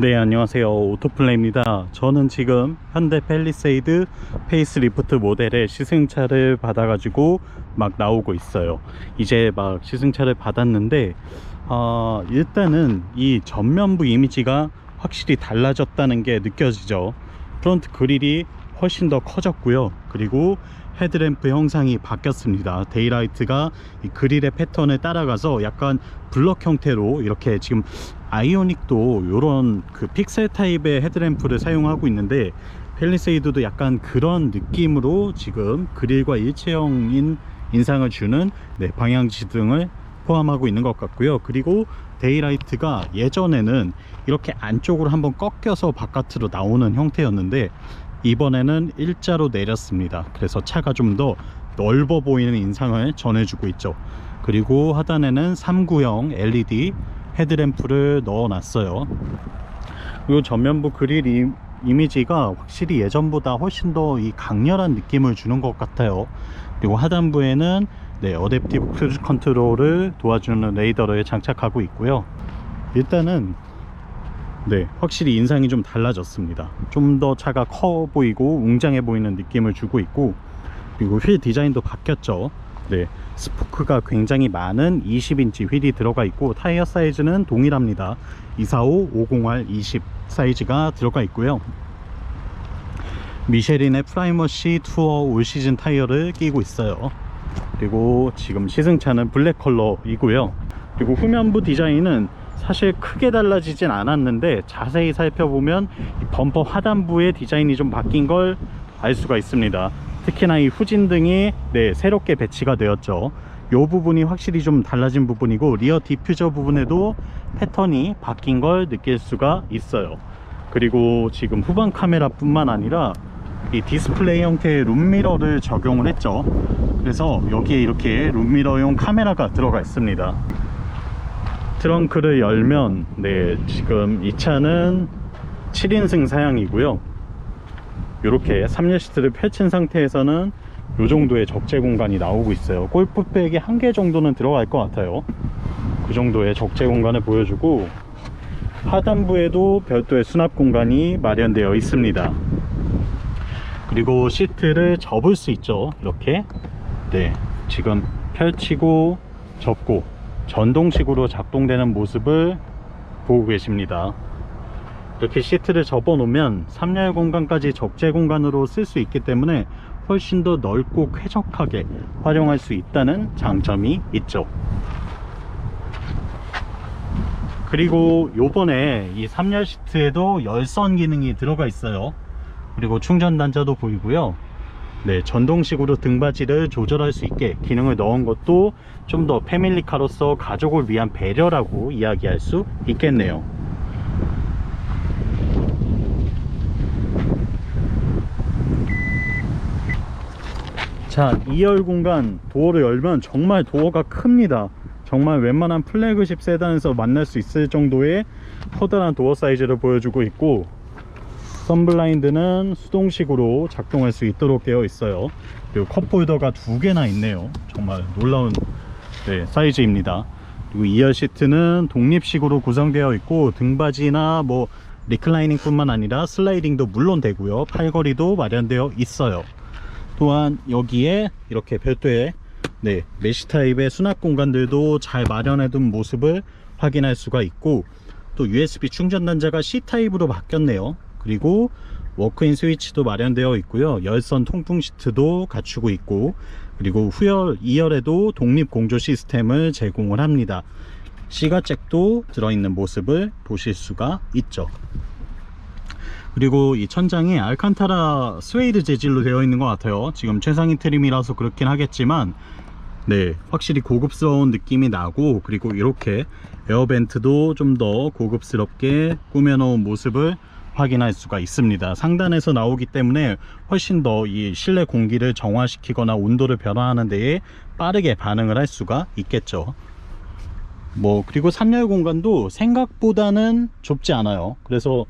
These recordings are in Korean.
네 안녕하세요. 오토플레입니다. 저는 지금 현대 펠리세이드 페이스리프트 모델의 시승차를 받아 가지고 막 나오고 있어요. 이제 막 시승차를 받았는데 어, 일단은 이 전면부 이미지가 확실히 달라졌다는 게 느껴지죠. 프론트 그릴이 훨씬 더 커졌고요. 그리고 헤드램프 형상이 바뀌었습니다. 데이라이트가 이 그릴의 패턴을 따라가서 약간 블럭 형태로 이렇게 지금 아이오닉도 이런 그 픽셀 타입의 헤드램프를 사용하고 있는데 펠리세이드도 약간 그런 느낌으로 지금 그릴과 일체형인 인상을 주는 네, 방향지등을 포함하고 있는 것 같고요. 그리고 데이라이트가 예전에는 이렇게 안쪽으로 한번 꺾여서 바깥으로 나오는 형태였는데 이번에는 일자로 내렸습니다. 그래서 차가 좀 더 넓어 보이는 인상을 전해주고 있죠. 그리고 하단에는 3구형 LED 헤드램프를 넣어 놨어요. 그리고 전면부 그릴 이, 이미지가 확실히 예전보다 훨씬 더 이 강렬한 느낌을 주는 것 같아요. 그리고 하단부에는 네, 어댑티브 크루즈 컨트롤을 도와주는 레이더를 장착하고 있고요. 일단은 네, 확실히 인상이 좀 달라졌습니다. 좀 더 차가 커 보이고 웅장해 보이는 느낌을 주고 있고 그리고 휠 디자인도 바뀌었죠. 네, 스포크가 굉장히 많은 20인치 휠이 들어가 있고 타이어 사이즈는 동일합니다. 245 50R 20 사이즈가 들어가 있고요. 미쉐린의 프라이머시 투어 올 시즌 타이어를 끼고 있어요. 그리고 지금 시승차는 블랙 컬러이고요. 그리고 후면부 디자인은 사실 크게 달라지진 않았는데 자세히 살펴보면 이 범퍼 하단부의 디자인이 좀 바뀐 걸 알 수가 있습니다. 특히나 이 후진등이 네, 새롭게 배치가 되었죠. 이 부분이 확실히 좀 달라진 부분이고 리어 디퓨저 부분에도 패턴이 바뀐 걸 느낄 수가 있어요. 그리고 지금 후방 카메라 뿐만 아니라 이 디스플레이 형태의 룸미러를 적용을 했죠. 그래서 여기에 이렇게 룸미러용 카메라가 들어가 있습니다 트렁크를 열면 네 지금 이 차는 7인승 사양이고요. 이렇게 3열 시트를 펼친 상태에서는 이 정도의 적재 공간이 나오고 있어요. 골프백이 한 개 정도는 들어갈 것 같아요. 그 정도의 적재 공간을 보여주고 하단부에도 별도의 수납 공간이 마련되어 있습니다. 그리고 시트를 접을 수 있죠. 이렇게. 네 지금 펼치고 접고 전동식으로 작동되는 모습을 보고 계십니다. 이렇게 시트를 접어 놓으면 3열 공간까지 적재 공간으로 쓸 수 있기 때문에 훨씬 더 넓고 쾌적하게 활용할 수 있다는 장점이 있죠. 그리고 요번에 이 3열 시트에도 열선 기능이 들어가 있어요. 그리고 충전 단자도 보이고요 네, 전동식으로 등받이를 조절할 수 있게 기능을 넣은 것도 좀 더 패밀리카로서 가족을 위한 배려라고 이야기할 수 있겠네요. 자, 2열 공간 도어를 열면 정말 도어가 큽니다. 정말 웬만한 플래그십 세단에서 만날 수 있을 정도의 커다란 도어 사이즈를 보여주고 있고 선블라인드는 수동식으로 작동할 수 있도록 되어 있어요. 그리고 컵홀더가 두 개나 있네요. 정말 놀라운 네, 사이즈입니다. 그리고 2열 시트는 독립식으로 구성되어 있고 등받이나 뭐 리클라이닝 뿐만 아니라 슬라이딩도 물론 되고요. 팔걸이도 마련되어 있어요. 또한 여기에 이렇게 별도의 네, 메시 타입의 수납 공간들도 잘 마련해 둔 모습을 확인할 수가 있고 또 USB 충전 단자가 C타입으로 바뀌었네요 그리고 워크인 스위치도 마련되어 있고요. 열선 통풍 시트도 갖추고 있고 그리고 후열 2열에도 독립 공조 시스템을 제공을 합니다. 시가잭도 들어있는 모습을 보실 수가 있죠. 그리고 이 천장이 알칸타라 스웨이드 재질로 되어 있는 것 같아요. 지금 최상위 트림이라서 그렇긴 하겠지만 네 확실히 고급스러운 느낌이 나고 그리고 이렇게 에어벤트도 좀 더 고급스럽게 꾸며 놓은 모습을 확인할 수가 있습니다. 상단에서 나오기 때문에 훨씬 더 이 실내 공기를 정화시키거나 온도를 변화하는 데에 빠르게 반응을 할 수가 있겠죠. 뭐 그리고 3열 공간도 생각보다는 좁지 않아요. 그래서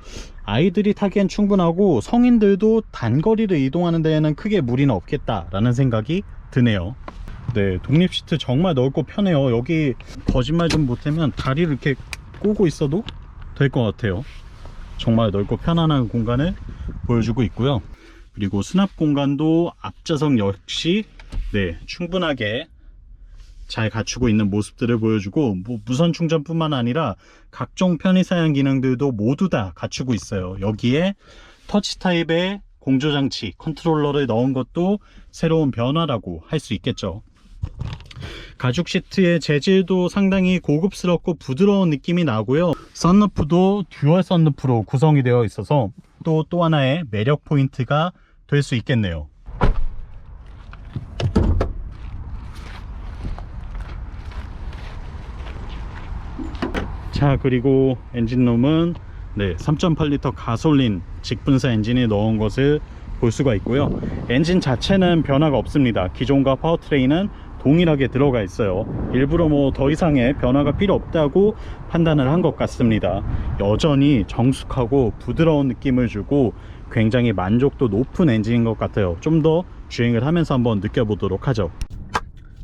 아이들이 타기엔 충분하고 성인들도 단거리를 이동하는 데에는 크게 무리는 없겠다 라는 생각이 드네요. 네 독립 시트 정말 넓고 편해요. 여기 거짓말 좀 못하면 다리를 이렇게 꼬고 있어도 될 것 같아요 정말 넓고 편안한 공간을 보여주고 있고요. 그리고 수납 공간도 앞좌석 역시 네, 충분하게 잘 갖추고 있는 모습들을 보여주고 뭐 무선 충전뿐만 아니라 각종 편의사양 기능들도 모두 다 갖추고 있어요. 여기에 터치 타입의 공조장치 컨트롤러를 넣은 것도 새로운 변화라고 할 수 있겠죠. 가죽 시트의 재질도 상당히 고급스럽고 부드러운 느낌이 나고요. 썬루프도 듀얼 썬루프로 구성이 되어 있어서 또또 하나의 매력 포인트가 될 수 있겠네요. 자 그리고 엔진룸은 네, 3.8L 가솔린 직분사 엔진이 넣은 것을 볼 수가 있고요 엔진 자체는 변화가 없습니다 기존과 파워트레인은 동일하게 들어가 있어요. 일부러 뭐 더 이상의 변화가 필요 없다고 판단을 한 것 같습니다. 여전히 정숙하고 부드러운 느낌을 주고 굉장히 만족도 높은 엔진인 것 같아요. 좀 더 주행을 하면서 한번 느껴보도록 하죠.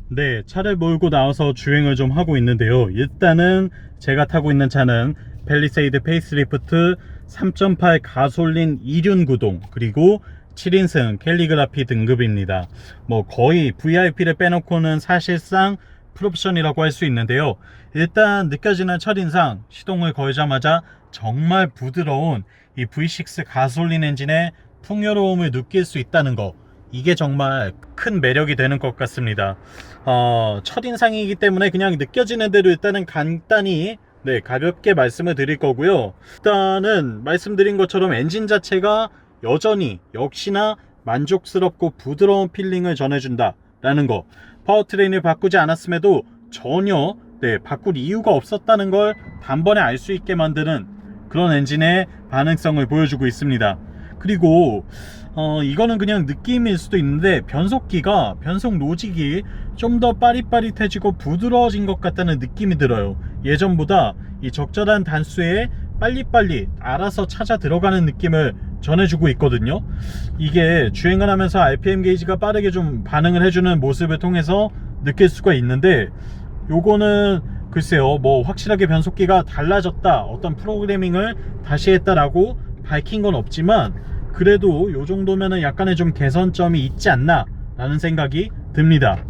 네, 차를 몰고 나와서 주행을 좀 하고 있는데요. 일단은 제가 타고 있는 차는 펠리세이드 페이스리프트 3.8 가솔린 2륜 구동 그리고 7인승 캘리그라피 등급입니다. 뭐 거의 VIP를 빼놓고는 사실상 풀옵션이라고 할 수 있는데요. 일단 느껴지는 첫인상 시동을 걸자마자 정말 부드러운 이 V6 가솔린 엔진의 풍요로움을 느낄 수 있다는 거 이게 정말 큰 매력이 되는 것 같습니다. 어, 첫인상이기 때문에 그냥 느껴지는 대로 일단은 간단히 네, 가볍게 말씀을 드릴 거고요. 일단은 말씀드린 것처럼 엔진 자체가 여전히 역시나 만족스럽고 부드러운 필링을 전해준다 라는 거 파워트레인을 바꾸지 않았음에도 전혀 네, 바꿀 이유가 없었다는 걸 단번에 알 수 있게 만드는 그런 엔진의 반응성을 보여주고 있습니다. 그리고 어, 이거는 그냥 느낌일 수도 있는데 변속기가 변속 로직이 좀 더 빠릿빠릿해지고 부드러워진 것 같다는 느낌이 들어요. 예전보다 이 적절한 단수에 빨리빨리 알아서 찾아 들어가는 느낌을 전해주고 있거든요. 이게 주행을 하면서 RPM 게이지가 빠르게 좀 반응을 해주는 모습을 통해서 느낄 수가 있는데 요거는 글쎄요 뭐 확실하게 변속기가 달라졌다 어떤 프로그래밍을 다시 했다라고 밝힌 건 없지만 그래도 요 정도면은 약간의 좀 개선점이 있지 않나 라는 생각이 듭니다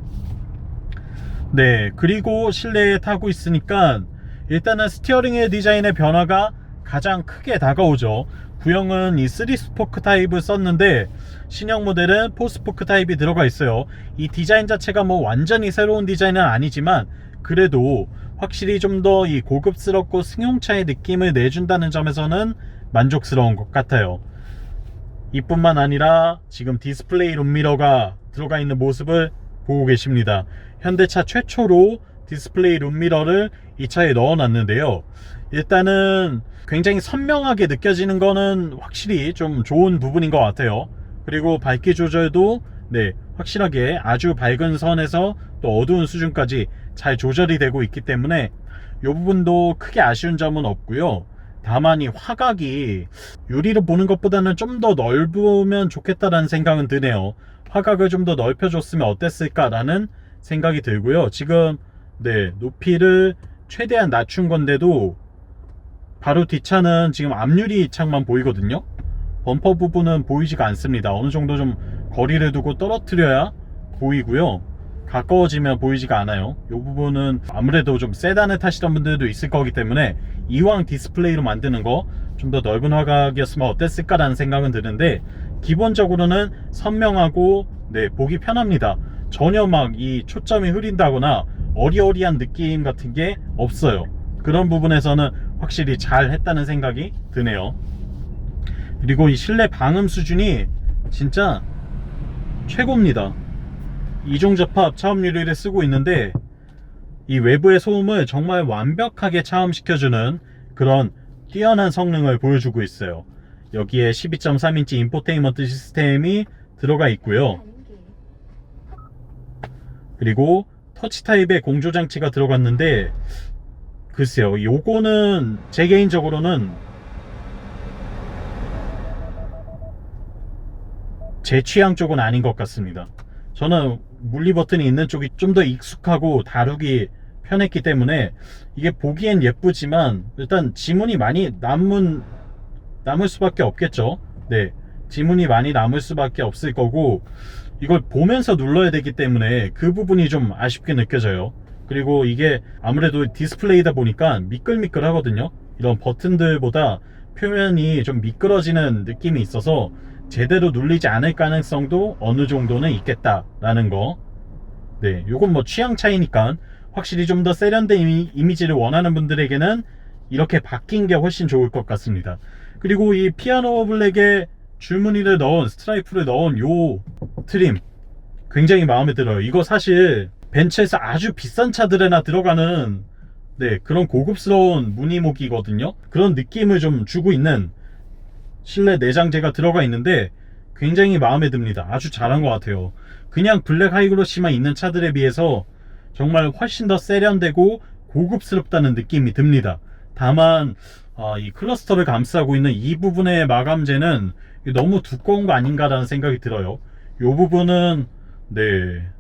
네 그리고 실내에 타고 있으니까 일단은 스티어링의 디자인의 변화가 가장 크게 다가오죠 구형은 이 3스포크 타입을 썼는데 신형 모델은 4스포크 타입이 들어가 있어요 이 디자인 자체가 뭐 완전히 새로운 디자인은 아니지만 그래도 확실히 좀 더 이 고급스럽고 승용차의 느낌을 내준다는 점에서는 만족스러운 것 같아요 이뿐만 아니라 지금 디스플레이 룸미러가 들어가 있는 모습을 보고 계십니다. 현대차 최초로 디스플레이 룸미러를 이 차에 넣어 놨는데요. 일단은 굉장히 선명하게 느껴지는 거는 확실히 좀 좋은 부분인 것 같아요. 그리고 밝기 조절도 네, 확실하게 아주 밝은 선에서 또 어두운 수준까지 잘 조절이 되고 있기 때문에 이 부분도 크게 아쉬운 점은 없고요. 다만 이 화각이 유리로 보는 것보다는 좀 더 넓으면 좋겠다라는 생각은 드네요. 화각을 좀 더 넓혀줬으면 어땠을까라는 생각이 들고요. 지금 네 높이를 최대한 낮춘 건데도 바로 뒷차는 지금 앞유리 창만 보이거든요. 범퍼 부분은 보이지가 않습니다. 어느 정도 좀 거리를 두고 떨어뜨려야 보이고요. 가까워지면 보이지가 않아요. 이 부분은 아무래도 좀 세단을 타시던 분들도 있을 거기 때문에 이왕 디스플레이로 만드는 거 좀 더 넓은 화각이었으면 어땠을까 라는 생각은 드는데 기본적으로는 선명하고 네 보기 편합니다. 전혀 막 이 초점이 흐린다거나 어리어리한 느낌 같은 게 없어요. 그런 부분에서는 확실히 잘 했다는 생각이 드네요. 그리고 이 실내 방음 수준이 진짜 최고입니다. 이중접합 차음 유리를 쓰고 있는데 이 외부의 소음을 정말 완벽하게 차음시켜주는 그런 뛰어난 성능을 보여주고 있어요. 여기에 12.3인치 인포테인먼트 시스템이 들어가 있고요. 그리고 터치 타입의 공조 장치가 들어갔는데 글쎄요. 요거는 제 개인적으로는 제 취향 쪽은 아닌 것 같습니다. 저는 물리 버튼이 있는 쪽이 좀 더 익숙하고 다루기 편했기 때문에 이게 보기엔 예쁘지만 일단 지문이 많이 남은 남을 수밖에 없겠죠. 네. 지문이 많이 남을 수밖에 없을 거고 이걸 보면서 눌러야 되기 때문에 그 부분이 좀 아쉽게 느껴져요. 그리고 이게 아무래도 디스플레이다 보니까 미끌미끌 하거든요. 이런 버튼들보다 표면이 좀 미끄러지는 느낌이 있어서 제대로 눌리지 않을 가능성도 어느 정도는 있겠다라는 거. 네, 요건 뭐 취향 차이니까 확실히 좀 더 세련된 이미, 이미지를 원하는 분들에게는 이렇게 바뀐 게 훨씬 좋을 것 같습니다. 그리고 이 피아노 블랙에 줄무늬를 넣은 스트라이프를 넣은 요 트림 굉장히 마음에 들어요. 이거 사실 벤츠에서 아주 비싼 차들에나 들어가는 네, 그런 고급스러운 무늬목이거든요. 그런 느낌을 좀 주고 있는 실내 내장재가 들어가 있는데 굉장히 마음에 듭니다. 아주 잘한 것 같아요. 그냥 블랙 하이그로시만 있는 차들에 비해서 정말 훨씬 더 세련되고 고급스럽다는 느낌이 듭니다. 다만 아, 이 클러스터를 감싸고 있는 이 부분의 마감재는 너무 두꺼운 거 아닌가라는 생각이 들어요. 이 부분은 네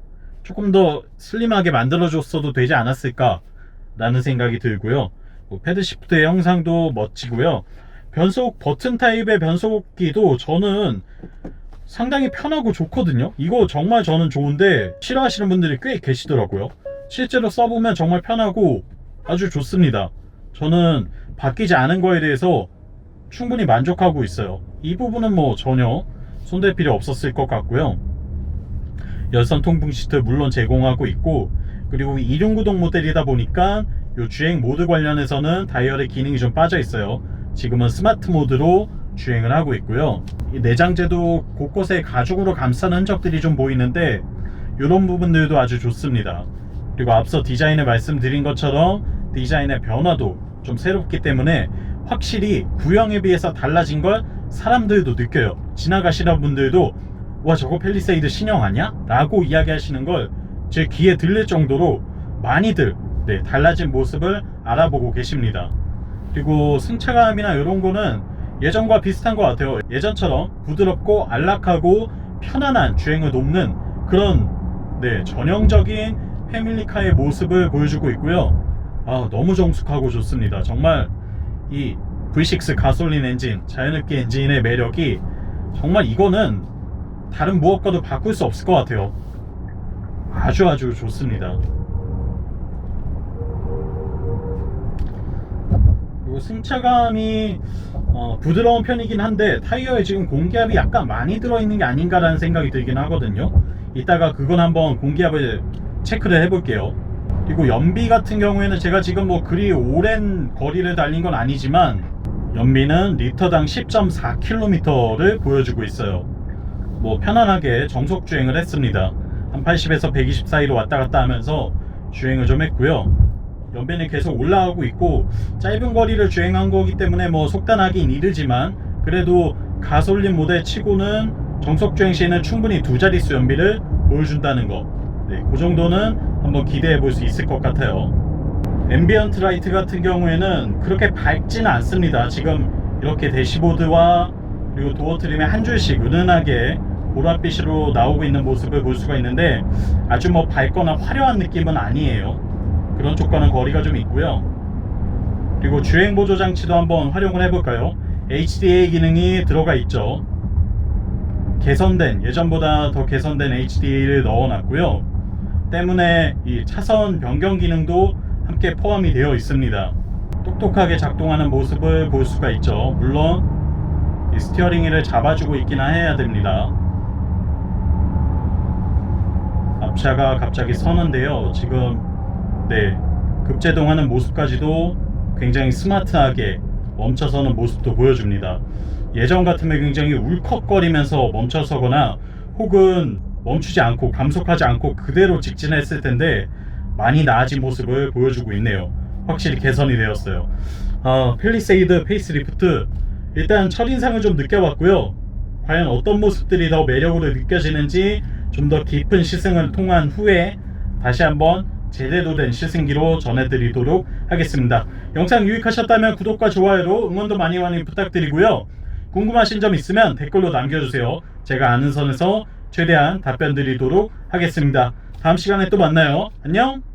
조금 더 슬림하게 만들어줬어도 되지 않았을까라는 생각이 들고요. 뭐 패드 시프트의 형상도 멋지고요. 변속 버튼 타입의 변속기도 저는 상당히 편하고 좋거든요. 이거 정말 저는 좋은데 싫어하시는 분들이 꽤 계시더라고요. 실제로 써보면 정말 편하고 아주 좋습니다. 저는 바뀌지 않은 거에 대해서 충분히 만족하고 있어요. 이 부분은 뭐 전혀 손댈 필요 없었을 것 같고요. 열선 통풍 시트 물론 제공하고 있고 그리고 이륜구동 모델이다 보니까 요 주행 모드 관련해서는 다이얼의 기능이 좀 빠져 있어요. 지금은 스마트 모드로 주행을 하고 있고요. 이 내장재도 곳곳에 가죽으로 감싼 흔적들이 좀 보이는데 이런 부분들도 아주 좋습니다. 그리고 앞서 디자인을 말씀드린 것처럼 디자인의 변화도 좀 새롭기 때문에 확실히 구형에 비해서 달라진 걸 사람들도 느껴요. 지나가시는 분들도 와 저거 펠리세이드 신형 아니야? 라고 이야기하시는 걸 제 귀에 들릴 정도로 많이들 네, 달라진 모습을 알아보고 계십니다. 그리고 승차감이나 이런 거는 예전과 비슷한 것 같아요. 예전처럼 부드럽고 안락하고 편안한 주행을 돕는 그런 네, 전형적인 패밀리카의 모습을 보여주고 있고요. 아, 너무 정숙하고 좋습니다. 정말 이 V6 가솔린 엔진, 자연흡기 엔진의 매력이 정말 이거는 다른 무엇과도 바꿀 수 없을 것 같아요. 아주 아주 좋습니다. 그리고 승차감이 어, 부드러운 편이긴 한데 타이어에 지금 공기압이 약간 많이 들어있는 게 아닌가라는 생각이 들긴 하거든요. 이따가 그건 한번 공기압을 체크를 해볼게요. 그리고 연비 같은 경우에는 제가 지금 뭐 그리 오랜 거리를 달린 건 아니지만 연비는 리터당 10.4km를 보여주고 있어요. 뭐 편안하게 정속 주행을 했습니다. 한 80에서 120 사이로 왔다 갔다 하면서 주행을 좀 했고요. 연비는 계속 올라가고 있고 짧은 거리를 주행한 거기 때문에 뭐 속단하긴 이르지만 그래도 가솔린 모델 치고는 정속 주행 시에는 충분히 두 자릿수 연비를 보여준다는 거. 네, 그 정도는 한번 기대해 볼 수 있을 것 같아요. 앰비언트 라이트 같은 경우에는 그렇게 밝지는 않습니다. 지금 이렇게 대시보드와 그리고 도어 트림에 한 줄씩 은은하게 보랏빛으로 나오고 있는 모습을 볼 수가 있는데 아주 뭐 밝거나 화려한 느낌은 아니에요. 그런 쪽과는 거리가 좀 있고요. 그리고 주행 보조 장치도 한번 활용을 해볼까요? HDA 기능이 들어가 있죠. 개선된 예전보다 더 개선된 HDA를 넣어놨고요. 때문에 이 차선 변경 기능도 함께 포함이 되어 있습니다. 똑똑하게 작동하는 모습을 볼 수가 있죠. 물론 이 스티어링 휠을 잡아주고 있기나 해야 됩니다. 앞차가 갑자기 서는데요. 지금 네 급제동하는 모습까지도 굉장히 스마트하게 멈춰서는 모습도 보여줍니다. 예전 같으면 굉장히 울컥거리면서 멈춰서거나 혹은 멈추지 않고 감속하지 않고 그대로 직진했을 텐데 많이 나아진 모습을 보여주고 있네요. 확실히 개선이 되었어요. 아, 펠리세이드 페이스리프트 일단 첫인상을 좀 느껴봤고요. 과연 어떤 모습들이 더 매력으로 느껴지는지 좀 더 깊은 시승을 통한 후에 다시 한번 제대로 된 시승기로 전해드리도록 하겠습니다. 영상 유익하셨다면 구독과 좋아요로 응원도 많이 많이 부탁드리고요. 궁금하신 점 있으면 댓글로 남겨주세요. 제가 아는 선에서 최대한 답변 드리도록 하겠습니다. 다음 시간에 또 만나요. 안녕!